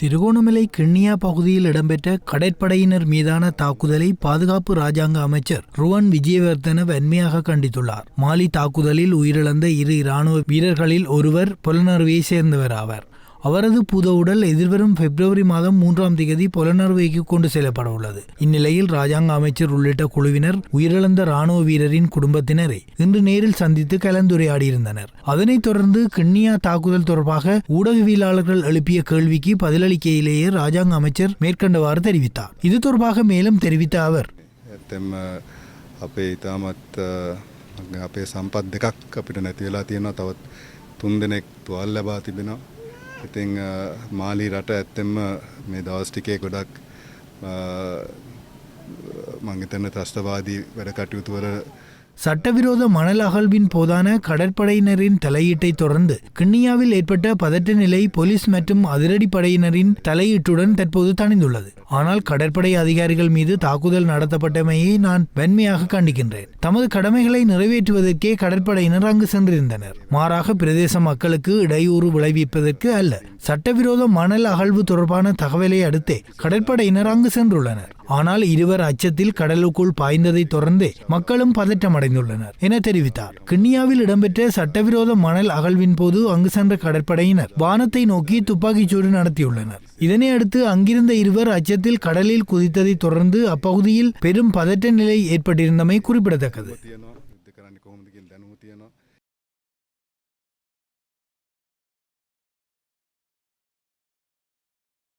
திருகோணமலை கிண்ணியா பகுதியில் இடம்பெற்ற கடற்படையினர் மீதான தாக்குதலை பாதுகாப்பு ராஜாங்க அமைச்சர் ருவன் விஜயவர்தன வன்மையாக கண்டித்துள்ளார். மாலி தாக்குதலில் உயிரிழந்த இரு இராணுவ வீரர்களில் ஒருவர் புலனறுவையை சேர்ந்தவர் ஆவார். அவரது புத உடல் எதிர்வரும் பிப்ரவரி மாதம் மூன்றாம் தேதி புலனறுவைக்கு கொண்டு செல்லப்பட உள்ளது இந்நிலையில் ராஜாங்க அமைச்சர் உள்ளிட்ட குழுவினர் உயிரிழந்த ராணுவ வீரரின் குடும்பத்தினரை இன்று நேரில் சந்தித்து கலந்துரையாடியிருந்தனர் அதனைத் தொடர்ந்து கிண்ணியா தாக்குதல் தொடர்பாக ஊடகவியலாளர்கள் எழுப்பிய கேள்விக்கு பதிலளிக்கையிலேயே ராஜாங்க அமைச்சர் மேற்கண்டவாறு தெரிவித்தார் இது தொடர்பாக மேலும் தெரிவித்த அவர் ඇත්තෙම අපේ ඉතාමත් අ, අපේ සම්පත් දෙකක් අපිට නැතිවෙලා තියෙනවා තවත් තුන් දෙනෙක් තුවල් ලබා තිබෙනවා ඉතින් මාලි රට ඇත්තෙම මේ දවස් ටිකේ ගොඩක් මං හිතන්නේ ත්‍රස්තවාදී වැඩ කටයුතු වල சட்டவிரோத மணல் அகழ்வின் போதான கடற்படையினரின் தலையீட்டை தொடர்ந்து கிண்ணியாவில் ஏற்பட்ட பதட்ட நிலை போலீஸ் மற்றும் அதிரடிப்படையினரின் தலையீட்டுடன் தற்போது தணிந்துள்ளது. ஆனால் கடற்படை அதிகாரிகள் மீது தாக்குதல் நடத்தப்பட்டமையை நான் வன்மையாக கண்டிக்கின்றேன். தமது கடமைகளை நிறைவேற்றுவதற்கே கடற்படையினர் அங்கு சென்றிருந்தனர். மாறாக பிரதேச மக்களுக்கு இடையூறு விளைவிப்பதற்கு அல்ல சட்டவிரோத மணல் அகழ்வு தொடர்பான தகவலை அடுத்தே கடற்படையினர் அங்கு சென்றுள்ளனர். ஆனால் இருவர் அச்சத்தில் கடலுக்குள் பாய்ந்ததை தொடர்ந்தே மக்களும் பதற்றமடைந்துள்ளனர் என தெரிவித்தார். கிண்ணியாவில் இடம்பெற்ற சட்டவிரோத மணல் அகழ்வின் போது அங்கு சென்ற கடற்படையினர் வானத்தை நோக்கி துப்பாக்கிச்சூடு நடத்தியுள்ளனர். இதனை அடுத்து அங்கிருந்த இருவர் அச்சத்தில் கடலில் குதித்ததை தொடர்ந்து அப்பகுதியில் பெரும் பதட்ட நிலை ஏற்பட்டிருந்தமை குறிப்பிடத்தக்கது.